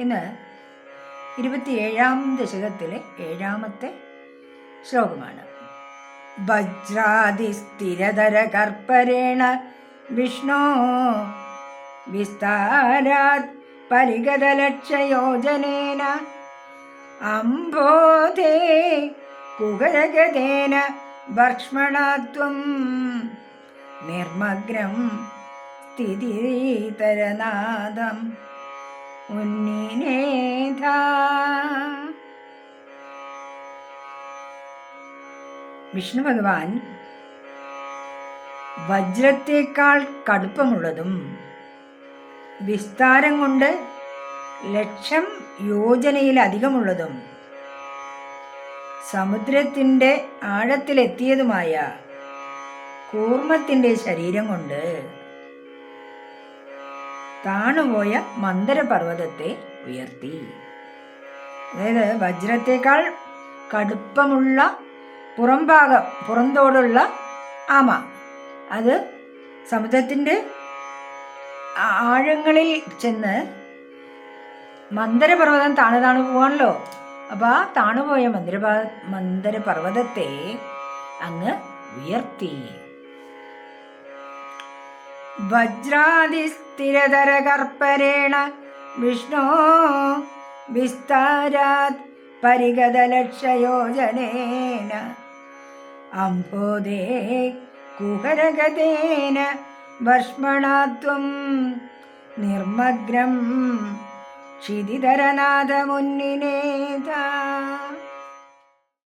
ഇന്ന് ഇരുപത്തിയേഴാം ദശകത്തിലെ ഏഴാമത്തെ ശ്ലോകമാണ്. വജ്രാതിസ്ഥിരതര കർപ്പരേണ വിഷ്ണോ വിസ്താരാത് പരിഗതലക്ഷയോജനേന അംബോധേ കുകരഗതേന ഭക്ഷ്മണത്വം നിർമ്മഗ്നം സ്ഥിതിതരനാദം ഉന്നിനേധ വിഷ്ണു ഭഗവാൻ വജ്രത്തേക്കാൾ കടുപ്പമുള്ളതും വിസ്താരം കൊണ്ട് ലക്ഷം യോജനയിലധികമുള്ളതും സമുദ്രത്തിന്റെ ആഴത്തിലെത്തിയതുമായ കൂർമ്മത്തിന്റെ ശരീരം കൊണ്ട് താണുപോയ മന്ദരപർവതത്തെ ഉയർത്തി. അതായത് വജ്രത്തേക്കാൾ കടുപ്പമുള്ള പുറംഭാഗം പുറന്തോടുള്ള ആമ. അത് സമുദ്രത്തിന്റെ ആഴങ്ങളിൽ ചെന്ന് മന്ദരപർവതം താണു താണു പോവാണല്ലോ. അപ്പോൾ ആ താണുപോയ മന്ദിര മന്ദരപർവതത്തെ അങ്ങ് ഉയർത്തി. വജ്രാതിസ്ഥിരതരകർപ്പരേണ വിഷ്ണോ വിസ്താരാത് പരിഗതലക്ഷയോജനേന അംബോധേ കുഹരഗതേന വർഷ്മണാത്വം നിർമ്മഗ്നം ക്ഷിതിധരനാഥമുന്നിനേത